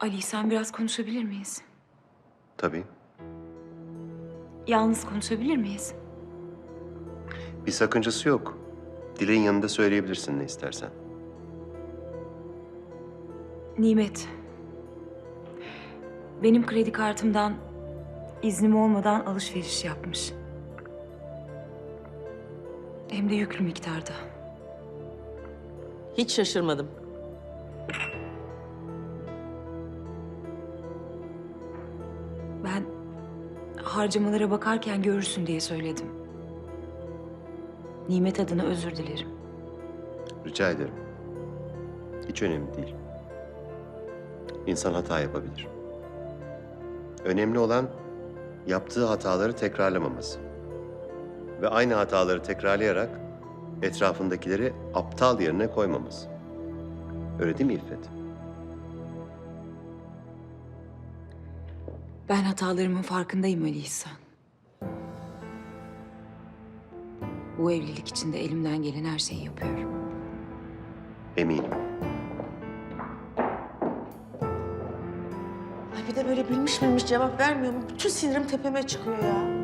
Ali sen biraz konuşabilir miyiz? Tabii. Yalnız konuşabilir miyiz? Bir sakıncası yok. Dilek'in yanında söyleyebilirsin ne istersen. Nimet. Benim kredi kartımdan iznim olmadan alışveriş yapmış. Hem de yüklü miktarda. Hiç şaşırmadım. Harcamalara bakarken görürsün diye söyledim. Nimet adına özür dilerim. Rica ederim. Hiç önemli değil. İnsan hata yapabilir. Önemli olan yaptığı hataları tekrarlamaması. Ve aynı hataları tekrarlayarak etrafındakileri aptal yerine koymaması. Öyle değil mi İffet? Hatalarımın farkındayım Ali İhsan. Bu evlilik için de elimden gelen her şeyi yapıyorum. Eminim. Ay bir de böyle bilmiş bilmiş cevap vermiyor mu? Bütün sinirim tepeme çıkıyor ya.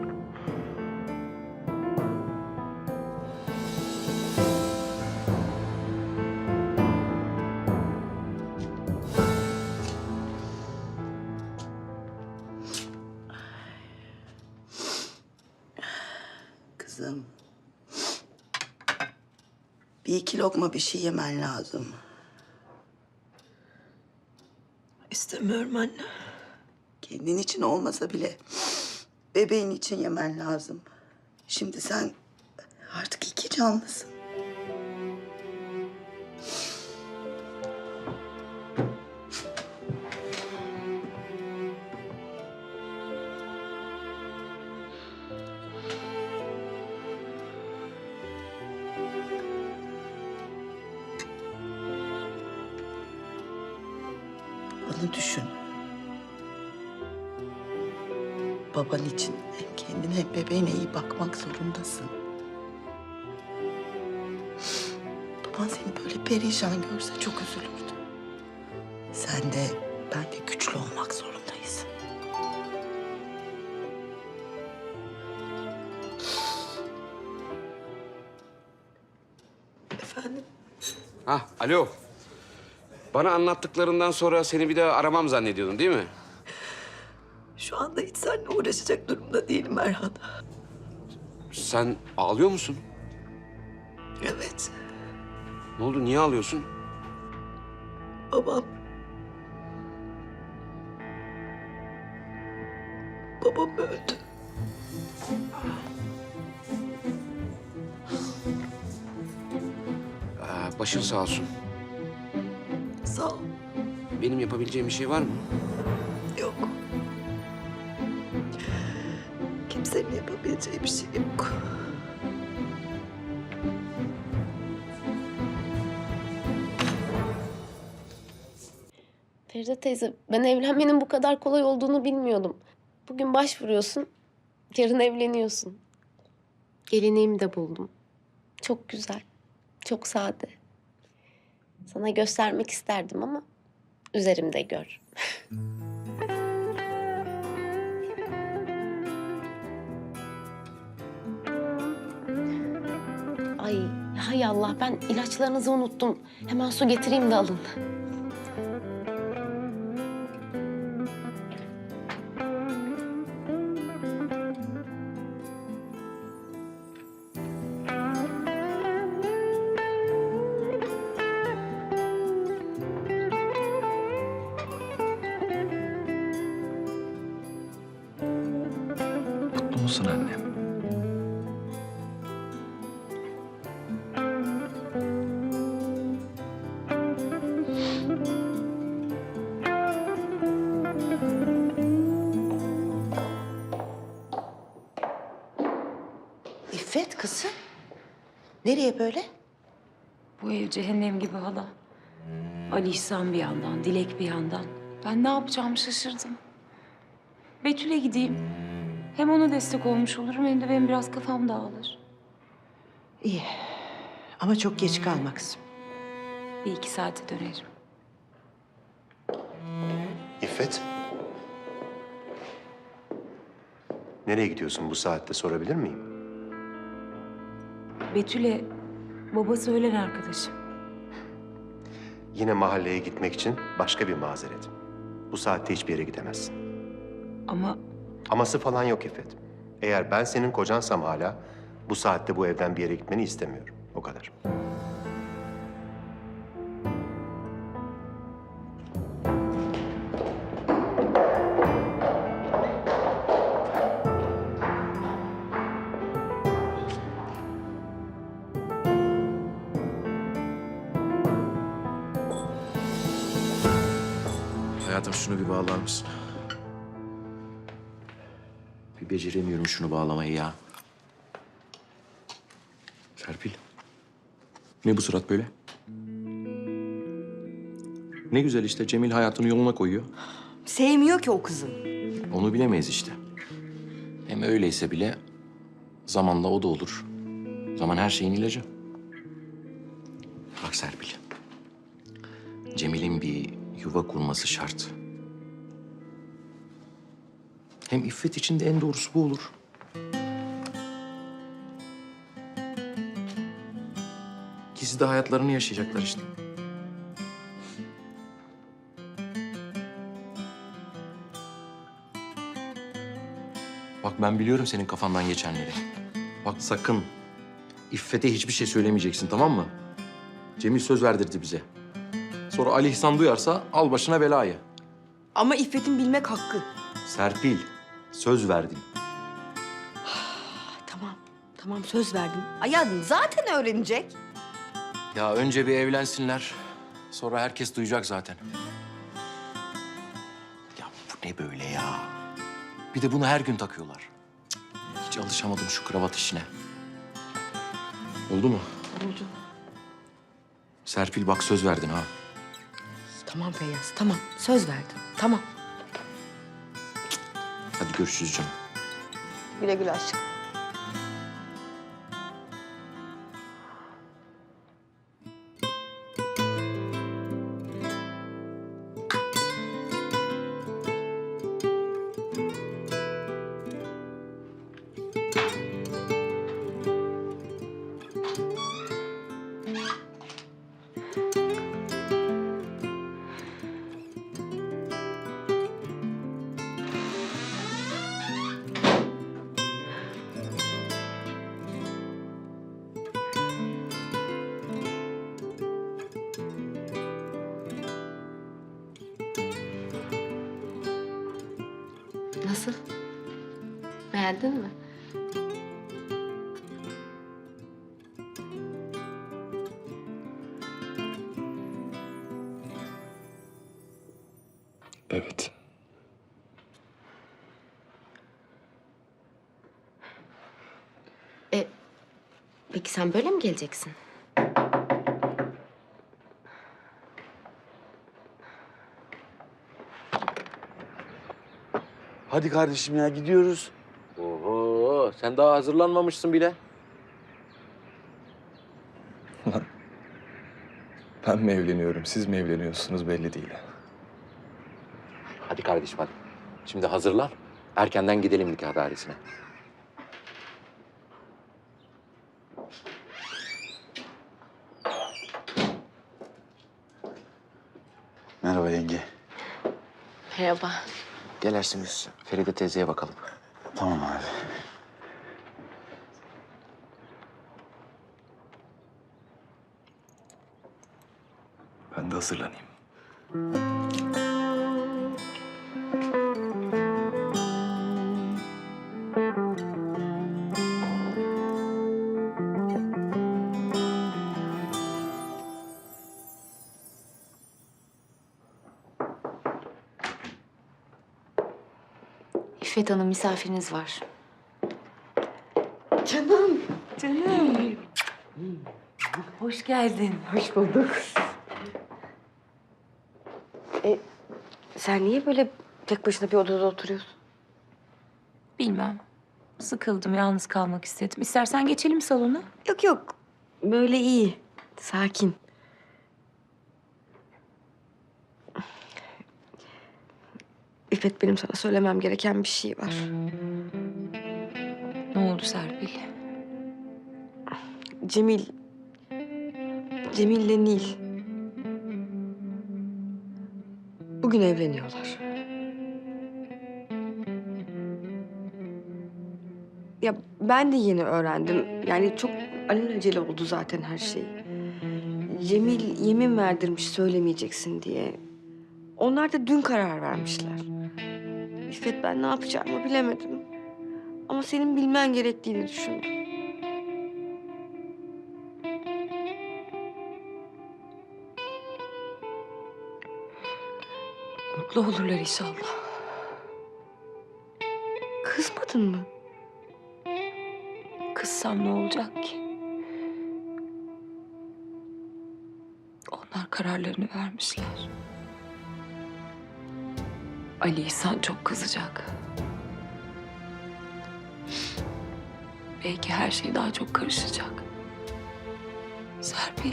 İki lokma bir şey yemen lazım. İstemiyorum anne. Kendin için olmasa bile bebeğin için yemen lazım. Şimdi sen artık iki canlısın. Ha, alo. Bana anlattıklarından sonra seni bir daha aramam zannediyordun değil mi? Şu anda hiç seninle uğraşacak durumda değilim Erhan. Sen ağlıyor musun? Evet, Ne oldu, niye ağlıyorsun? Babam başın sağ olsun. Sağ ol. Benim yapabileceğim bir şey var mı? Yok. Kimsenin yapabileceği bir şey yok. Feride teyze, ben evlenmenin bu kadar kolay olduğunu bilmiyordum. Bugün başvuruyorsun, yarın evleniyorsun. Gelinliğimi de buldum. Çok güzel, çok sade. Sana göstermek isterdim ama üzerimde gör. Ay, hay Allah ben ilaçlarınızı unuttum. Hemen su getireyim de alın. Nereye böyle? Bu ev cehennem gibi hala. Ali İhsan bir yandan, Dilek bir yandan. Ben ne yapacağımı şaşırdım. Betül'e gideyim. Hem ona destek olmuş olurum hem de benim biraz kafam dağılır. İyi. Ama çok geç kalma kızım. Bir iki saate dönerim. İffet. Nereye gidiyorsun bu saatte sorabilir miyim? Betül'e babası ölen arkadaşım. Yine mahalleye gitmek için başka bir mazeret. Bu saatte hiçbir yere gidemezsin. Ama Aması falan yok İffet. Eğer ben senin kocansam hala bu saatte bu evden bir yere gitmeni istemiyorum. O kadar. Beceremiyorum şunu bağlamayı ya. Serpil. Ne bu surat böyle? Ne güzel işte Cemil hayatını yoluna koyuyor. Sevmiyor ki o kızı. Onu bilemeyiz işte. Hem öyleyse bile zamanla o da olur. Zaman her şeyin ilacı. Bak Serpil. Cemil'in bir yuva kurması şart. Hem İffet için de en doğrusu bu olur. İkisi de hayatlarını yaşayacaklar işte. Bak ben biliyorum senin kafandan geçenleri. Bak sakın İffet'e hiçbir şey söylemeyeceksin tamam mı? Cemil söz verdirdi bize. Sonra Ali İhsan duyarsa al başına belayı. Ama İffet'in bilmek hakkı. Serpil söz verdim. Tamam, tamam söz verdim. Ay ya zaten öğrenecek. Ya önce bir evlensinler. Sonra herkes duyacak zaten. Ya bu ne böyle ya? Bir de bunu her gün takıyorlar. Cık, Hiç alışamadım şu kravat işine. Oldu mu? Oldu. Serpil bak söz verdin ha. Tamam Feyyaz, tamam. Söz verdim. Tamam. Hadi görüşürüz canım. Güle güle aşkım. Nasıl? Beğendin mi? Evet. E, peki sen böyle mi geleceksin? Hadi kardeşim ya gidiyoruz. Oho sen daha hazırlanmamışsın bile. Ben mi evleniyorum, siz mi evleniyorsunuz belli değil. Hadi kardeşim hadi. Şimdi hazırlan. Erkenden gidelim nikah dairesine. Merhaba yenge. Merhaba. Gel Ersin biz Feride teyzeye bakalım. Tamam abi. Ben de hazırlanayım. İffet Hanım misafiriniz var. hoş geldin. Hoş bulduk. E, sen niye böyle tek başına bir odada oturuyorsun? Bilmem. Sıkıldım, yalnız kalmak istedim. İstersen geçelim salona. Yok yok. Böyle iyi. Sakin. İffet benim sana söylemem gereken bir şey var. Ne oldu Serpil? Cemil... Cemil'le Nil... Bugün evleniyorlar. Ya ben de yeni öğrendim. Yani çok alelacele oldu zaten her şey. Cemil yemin verdirmiş söylemeyeceksin diye. Onlar da dün karar vermişler. İffet ben ne yapacağımı bilemedim. Ama senin bilmen gerektiğini düşündüm. Mutlu olurlar inşallah. Kızmadın mı? Kızsam ne olacak ki? Onlar kararlarını vermişler. Ali İhsan çok kızacak. Belki her şey daha çok karışacak. Serpil.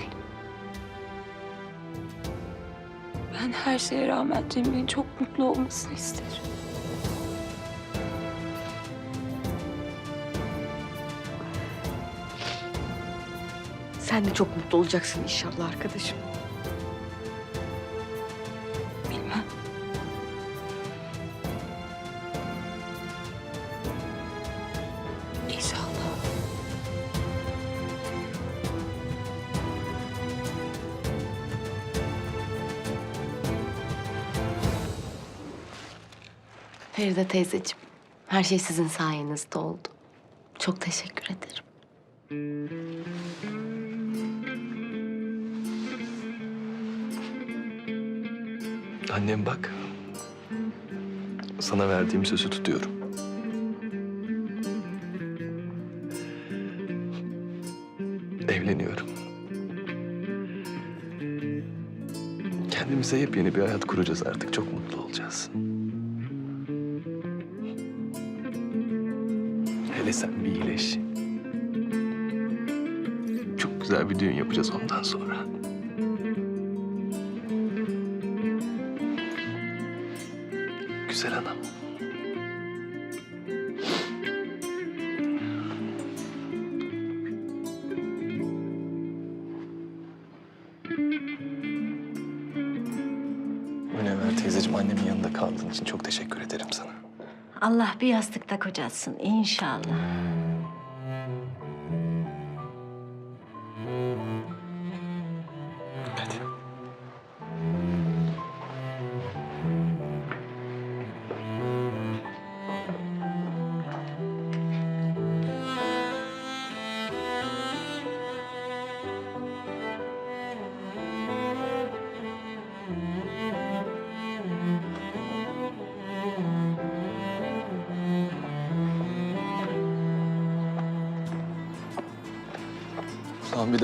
Ben her şeye rağmen Cemil'in çok mutlu olmasını isterim. Sen de çok mutlu olacaksın inşallah arkadaşım. Feride teyzeciğim, her şey sizin sayenizde oldu. Çok teşekkür ederim. Annem bak. Sana verdiğim sözü tutuyorum. Evleniyorum. Kendimize yepyeni bir hayat kuracağız artık. Çok mutlu olacağız. Sen bir iyileş. Çok güzel bir düğün yapacağız ondan sonra. Güzel anam. Münevver teyzeciğim annemin yanında kaldığın için çok teşekkür ederim sana. Allah bir yastıkta kocatsın inşallah.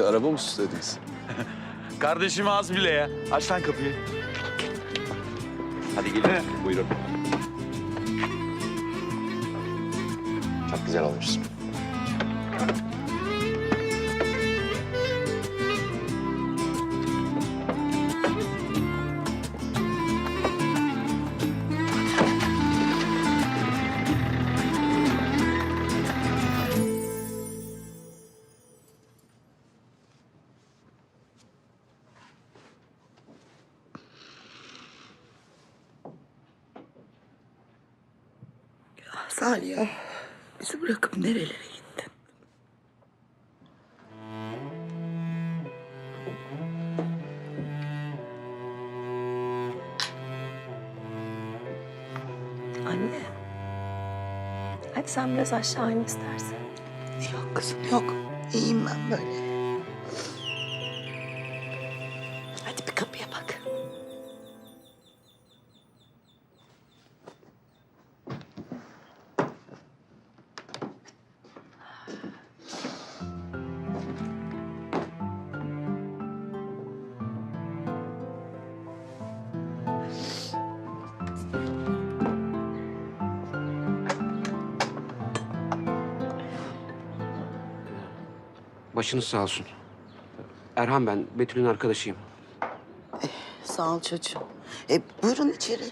Araba mı süslediniz? Kardeşim az bile ya. Aç lan kapıyı. Hadi gelin. Buyurun. Çok güzel olmuşsun. Biraz aşağı in istersen. Yok kızım yok. İyiyim ben böyle. Hadi bir kapıya Başınız sağ olsun. Erhan ben, Betül'ün arkadaşıyım. Sağ ol çocuğum. E, buyurun içeri.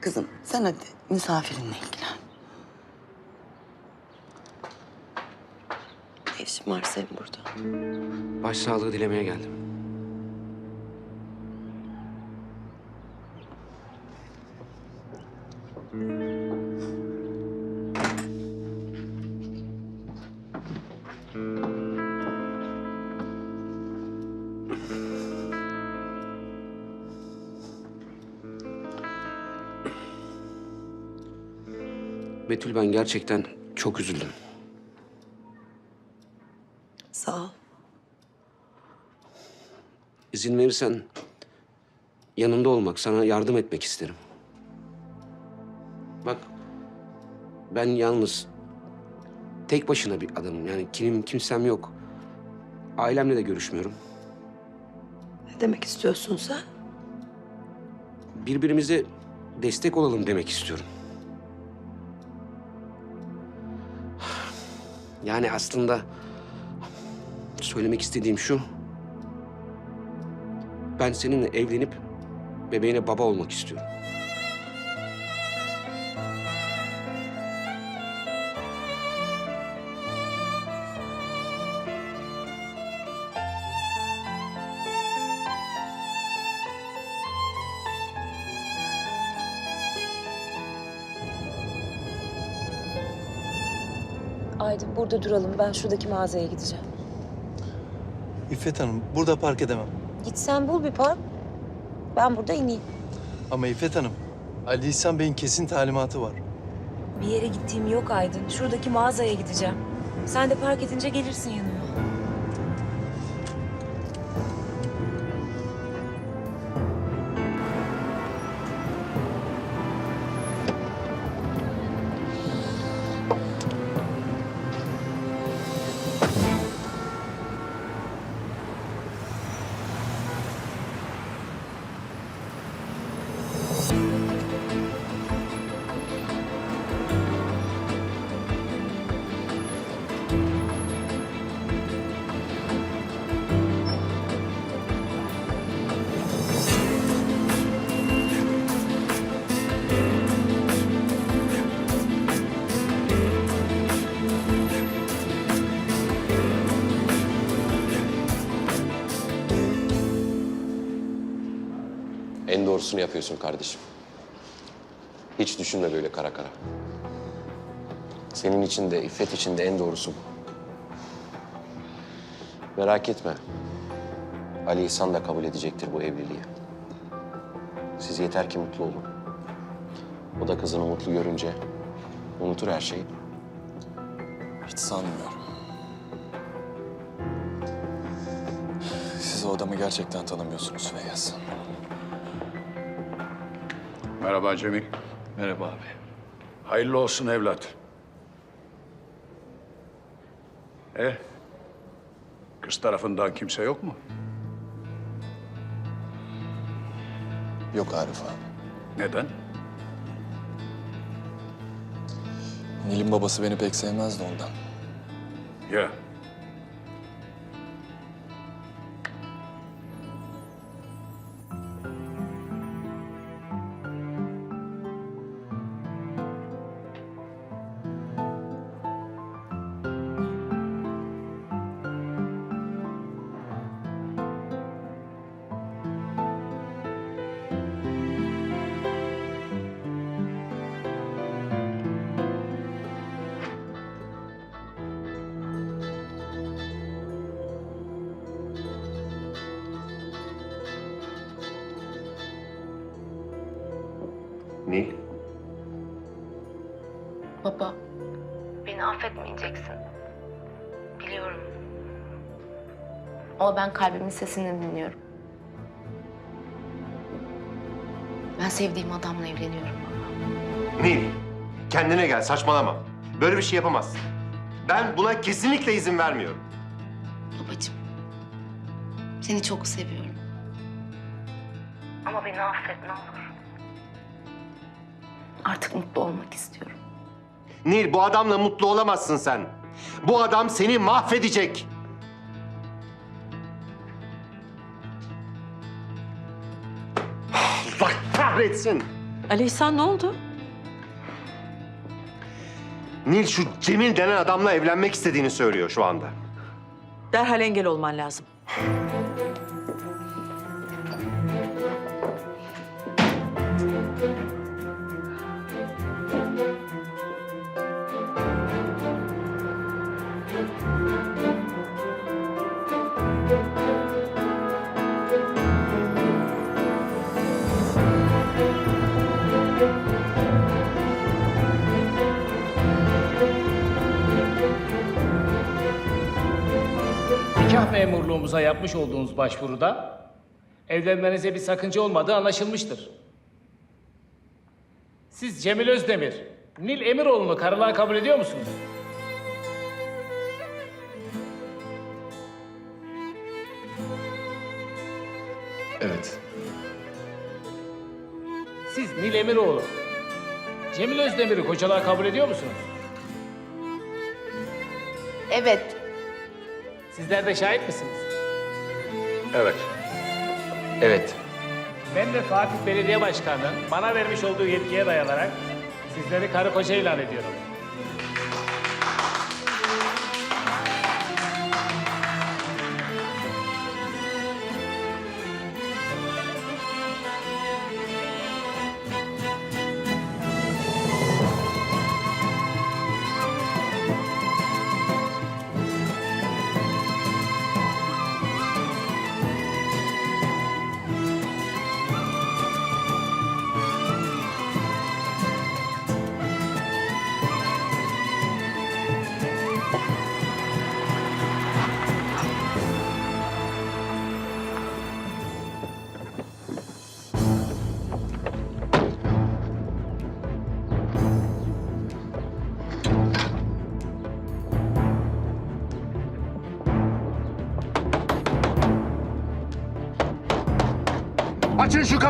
Kızım sen hadi misafirinle ilgilen. Ne işin var senin burada? Başsağlığı dilemeye geldim. Betül ben gerçekten çok üzüldüm. Sağ ol. İzin verirsen yanında olmak, sana yardım etmek isterim. Bak ben yalnız tek başına bir adamım. Yani kimim kimsem yok. Ailemle de görüşmüyorum. Ne demek istiyorsun sen? Birbirimize destek olalım demek istiyorum. Yani aslında söylemek istediğim şu. Ben seninle evlenip bebeğine baba olmak istiyorum. Burada duralım. Ben şuradaki mağazaya gideceğim. İffet Hanım, burada park edemem. Git sen bul bir park. Ben burada ineyim. Ama İffet Hanım, Ali İhsan Bey'in kesin talimatı var. Bir yere gittiğim yok Aydın. Şuradaki mağazaya gideceğim. Sen de park edince gelirsin yanıma. En doğrusunu yapıyorsun kardeşim. Hiç düşünme böyle kara kara. Senin için de, İffet için de en doğrusu bu. Merak etme. Ali İhsan da kabul edecektir bu evliliği. Siz yeter ki mutlu olun. O da kızını mutlu görünce unutur her şeyi. Hiç sanmıyorum. Siz o adamı gerçekten tanımıyorsunuz Feyyaz. Merhaba Cemil. Merhaba abi. Hayırlı olsun evlat. E, kız tarafından kimse yok mu? Yok Arif abi. Neden? Nil'in babası beni pek sevmezdi ondan. Ya, Beni affetmeyeceksin. Biliyorum. Ama ben kalbimin sesini dinliyorum. Ben sevdiğim adamla evleniyorum baba. Nil. Kendine gel, saçmalama. Böyle bir şey yapamazsın. Ben buna kesinlikle izin vermiyorum. Babacığım. Seni çok seviyorum. Ama beni affet ne olur. Artık mutlu olmak istiyorum. Nil, bu adamla mutlu olamazsın sen. Bu adam seni mahvedecek. Allah kahretsin. Ali İhsan ne oldu? Nil şu Cemil denen adamla evlenmek istediğini söylüyor şu anda. Derhal engel olman lazım. Memurluğumuza yapmış olduğunuz başvuruda evlenmenize bir sakınca olmadığı anlaşılmıştır. Siz Cemil Özdemir, Nil Emiroğlu'nu karılığa kabul ediyor musunuz? Evet. Siz Nil Emiroğlu, Cemil Özdemir'i kocalığa kabul ediyor musunuz? Evet. Sizler de şahit misiniz? Evet. Evet. Ben de Fatih Belediye Başkanı'nın bana vermiş olduğu yetkiye dayanarak sizleri karı koca ilan ediyorum.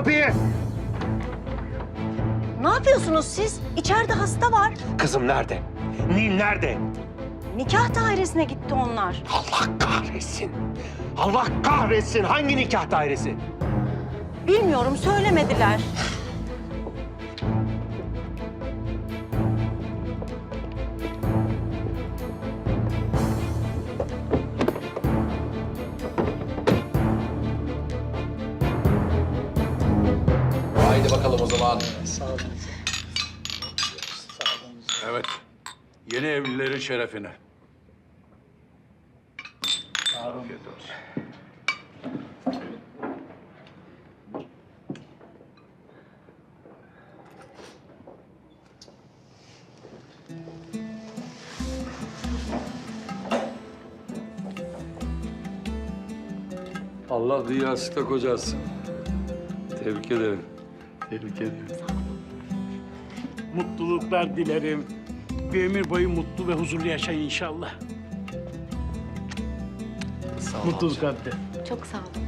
Kapıyı! Ne yapıyorsunuz siz? İçeride hasta var. Kızım nerede? Nil nerede? Nikah dairesine gitti onlar. Allah kahretsin. Allah kahretsin. Hangi nikah dairesi? Bilmiyorum söylemediler. Yeni evlilerin şerefine. Afiyet olsun. Allah bir yastıkta kocasın. Tebrik ederim. Tebrik ederim. Mutluluklar dilerim. Bir ömür boyu mutlu ve huzurlu yaşayın inşallah. Mutluluklar dilerim. Çok sağ olun.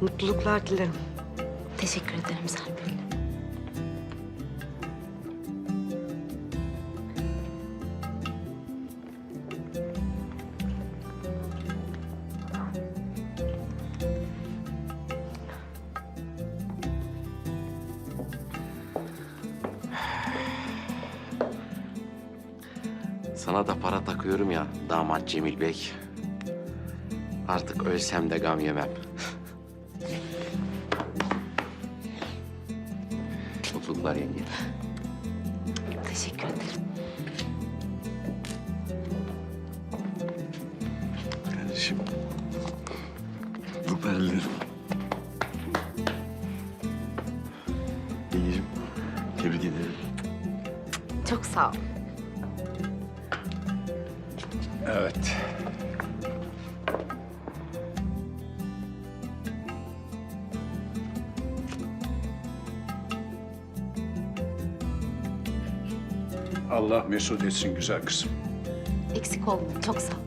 Mutluluklar dilerim. Teşekkür ederim Serpil. Damat Cemil Bey. Artık ölsem de gam yemem. Mutluluklar yenge. Teşekkür ederim. Kardeşim. Bu ellerim. Yengeciğim, tebrik ederim. Çok sağ ol. Evet. Allah mesut etsin güzel kızım. Eksik olma. Çok sağ ol.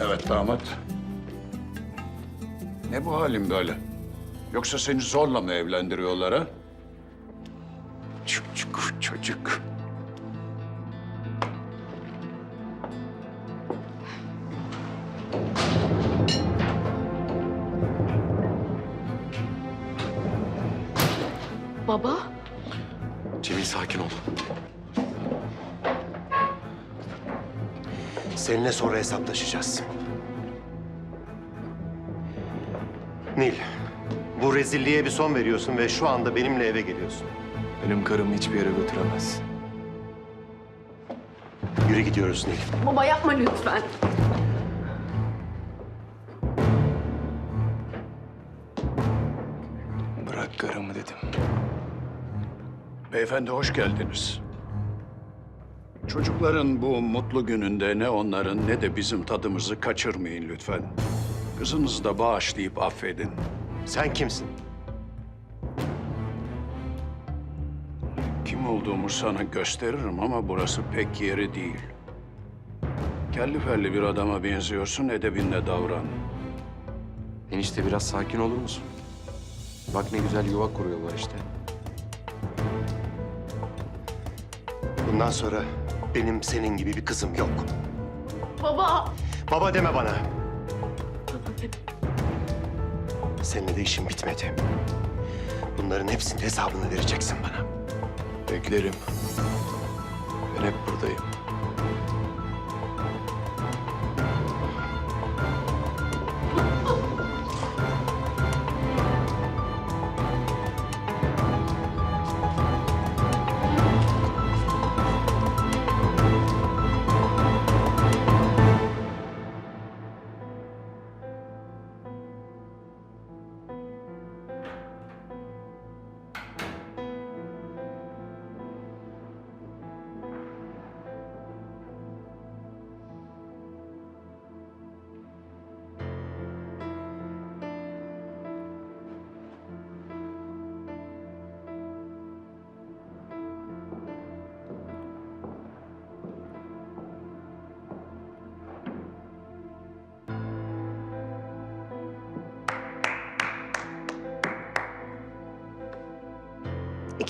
Evet damat. Ne bu halin böyle? Yoksa seni zorla mı evlendiriyorlar ha? Cemil sakin ol. Seninle sonra hesaplaşacağız. Nil, bu rezilliğe bir son veriyorsun ve şu anda benimle eve geliyorsun. Benim karımı hiçbir yere götüremez. Yürü gidiyoruz Nil. Baba yapma lütfen. Beyefendi hoş geldiniz. Çocukların bu mutlu gününde ne onların ne de bizim tadımızı kaçırmayın lütfen. Kızınızı da bağışlayıp affedin. Sen kimsin? Kim olduğumu sana gösteririm ama burası pek yeri değil. Kelli felli bir adama benziyorsun, edebinle davran. Enişte biraz sakin olur musun? Bak ne güzel yuva kuruyorlar işte. Bundan sonra benim senin gibi bir kızım yok. Baba! Baba deme bana. Seninle de işim bitmedi. Bunların hepsinin hesabını vereceksin bana. Beklerim. Ben hep buradayım.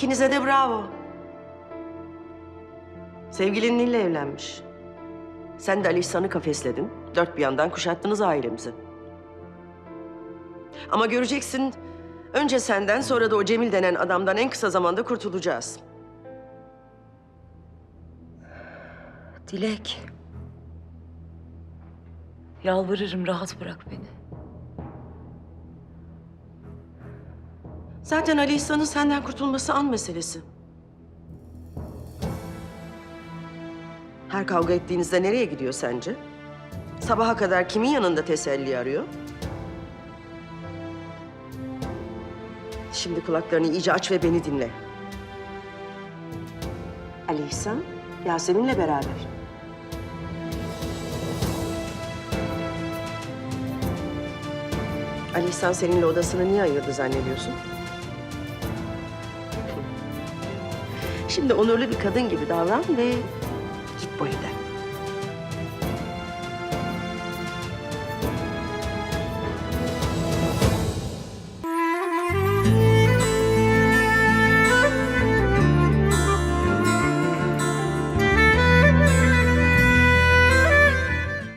İkinize de bravo. Sevgilin Nil'le evlenmiş. Sen de Ali İhsan'ı kafesledin. Dört bir yandan kuşattınız ailemizi. Ama göreceksin, önce senden sonra da o Cemil denen adamdan en kısa zamanda kurtulacağız. Dilek. Yalvarırım rahat bırak beni. Zaten Ali İhsan'ın senden kurtulması an meselesi. Her kavga ettiğinizde nereye gidiyor sence? Sabaha kadar kimin yanında teselli arıyor? Şimdi kulaklarını iyice aç ve beni dinle. Ali İhsan, Yasemin'le beraber. Ali İhsan seninle odasını niye ayırdı zannediyorsun? Şimdi onurlu bir kadın gibi davran ve git bu evden.